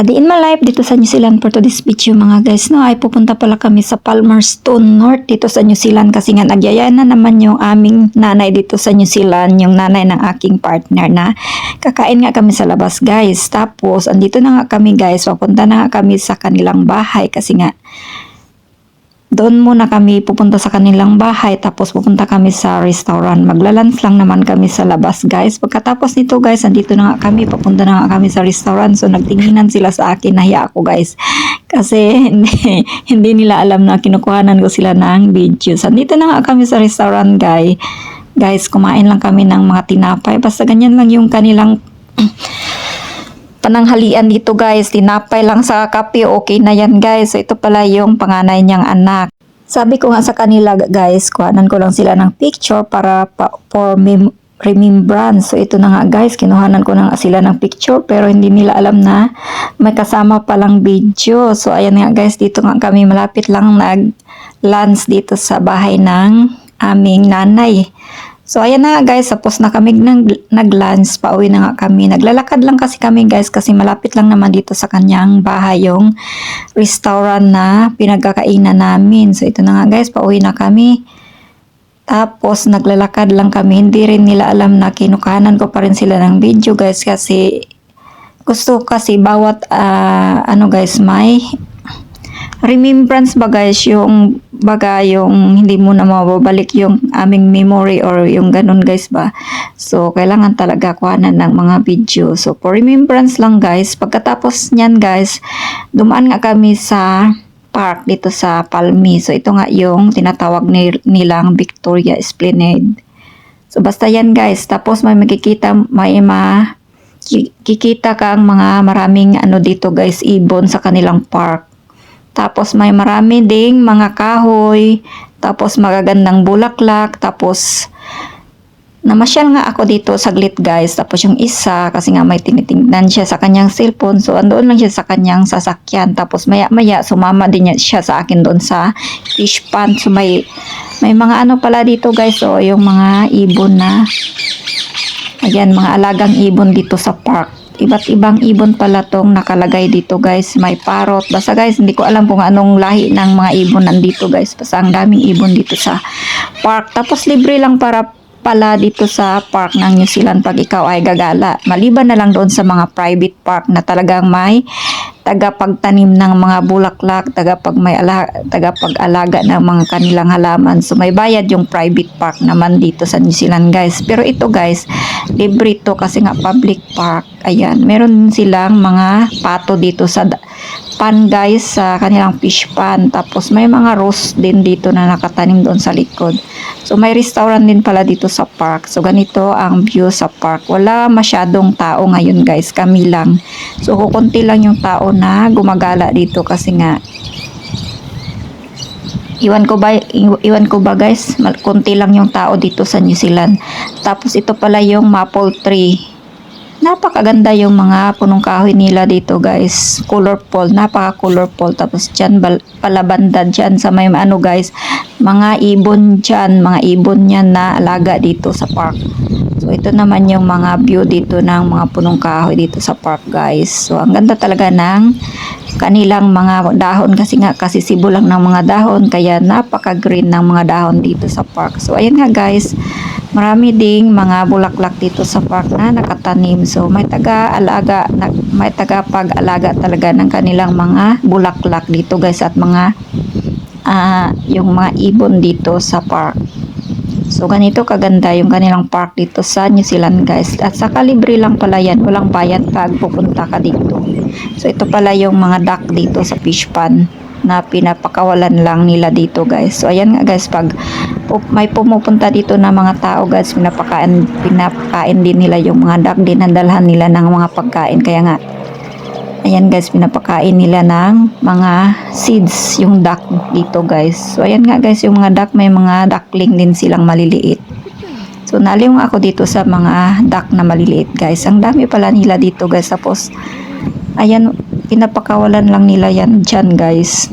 Adi in my life dito sa New Zealand for today's video mga guys no? Ay pupunta pala kami sa Palmerston North dito sa New Zealand kasi nga nagyaya na naman yung aming nanay dito sa New Zealand yung nanay ng aking partner na kakain nga kami sa labas guys. Tapos andito na nga kami guys. Papunta na nga kami sa kanilang bahay kasi nga doon muna kami pupunta sa kanilang bahay tapos pupunta kami sa restaurant. Maglalans lang naman kami sa labas guys. Pagkatapos nito guys, andito na nga kami, papunta na nga kami sa restaurant. So nagtinginan sila sa akin, nahiya ako guys. Kasi hindi, hindi nila alam na kinukuhanan ko sila ng videos. Andito na nga kami sa restaurant guys. Guys, kumain lang kami ng mga tinapay. Basta ganyan lang yung kanilang pananghalian dito guys. Tinapay lang sa kape, okay na yan guys. So ito pala yung panganay niyang anak. Sabi ko nga sa kanila guys, kuhanan ko lang sila ng picture para pa, for mem- remembrance. So ito na nga guys, kinuhanan ko na sila ng picture pero hindi nila alam na may kasama palang video. So ayan nga guys, dito nga kami malapit lang nag lunch dito sa bahay ng aming nanay. So ayan na guys, tapos na kami nag, nag-lunch, pauwi na nga kami. Naglalakad lang kasi kami guys kasi malapit lang naman dito sa kanyang bahay yung restaurant na pinagkakainan namin. So ito na nga guys, pauwi na kami. Tapos naglalakad lang kami. Hindi rin nila alam na kinukahanan ko pa rin sila ng video guys kasi gusto kasi bawat ah, ano guys may remembrance ba guys yung baga yung hindi mo na mababalik yung aming memory or yung ganun guys ba? So kailangan talaga kuhanan ng mga video. So for remembrance lang guys. Pagkatapos nyan guys dumaan nga kami sa park dito sa Palmi. So ito nga yung tinatawag ni- nilang Victoria Esplanade. So basta yan guys. Tapos may makikita may ma ki- kikita kang mga maraming ano dito guys ibon sa kanilang park tapos may marami ding mga kahoy, tapos magagandang bulaklak, tapos namasyal nga ako dito saglit guys. Tapos yung isa, kasi nga may tinitingnan siya sa kanyang cellphone, so andoon lang siya sa kanyang sasakyan. Tapos maya maya, sumama din siya sa akin doon sa fish pond. So may, may mga ano pala dito guys, so yung mga ibon na, ayan, mga alagang ibon dito sa park iba't ibang ibon pala tong nakalagay dito guys. May parrot. Basta guys, hindi ko alam kung anong lahi ng mga ibon nandito guys. Basta ang daming ibon dito sa park. Tapos libre lang para pala dito sa park ng New Zealand pag ikaw ay gagala. Maliban na lang doon sa mga private park na talagang may tagapagtanim ng mga bulaklak, tagapag may ala, tagapag-alaga ng mga kanilang halaman. So may bayad yung private park naman dito sa New Zealand guys. Pero ito guys, libre to kasi nga public park. Ayan, meron silang mga pato dito sa pan guys sa kanilang fish pan. Tapos may mga rose din dito na nakatanim doon sa likod. So may restaurant din pala dito sa park. So ganito ang view sa park. Wala masyadong tao ngayon guys, kami lang. So kukunti lang yung tao na gumagala dito kasi nga Iwan ko ba iw- iwan ko ba guys, konti lang yung tao dito sa New Zealand. Tapos ito pala yung maple tree. Napakaganda yung mga punong kahoy nila dito guys. Colorful, napaka colorful. Tapos dyan palabanda dyan sa may ano guys, mga ibon dyan, mga ibon yan na alaga dito sa park. So ito naman yung mga view dito ng mga punong kahoy dito sa park guys. So ang ganda talaga ng kanilang mga dahon kasi nga kasi sibo lang ng mga dahon kaya napaka-green ng mga dahon dito sa park. So ayan nga guys, marami ding mga bulaklak dito sa park na nakatanim. So may taga-alaga, may taga-pag-alaga talaga ng kanilang mga bulaklak dito guys at mga ah, yung mga ibon dito sa park. So, ganito kaganda yung kanilang park dito sa New Zealand guys. At saka libre lang pala yan. Walang bayad pag pupunta ka dito. So, ito pala yung mga duck dito sa fish pan na pinapakawalan lang nila dito guys. So, ayan nga guys, pag may pumupunta dito na mga tao guys, pinapakain, pinapakain din nila yung mga duck. Dinadalhan nila ng mga pagkain. Kaya nga, Ayan guys, pinapakain nila ng mga seeds yung duck dito guys. So ayan nga guys, yung mga duck may mga duckling din silang maliliit. So naliw ako dito sa mga duck na maliliit guys. Ang dami pala nila dito guys. Tapos ayan, pinapakawalan lang nila yan dyan guys.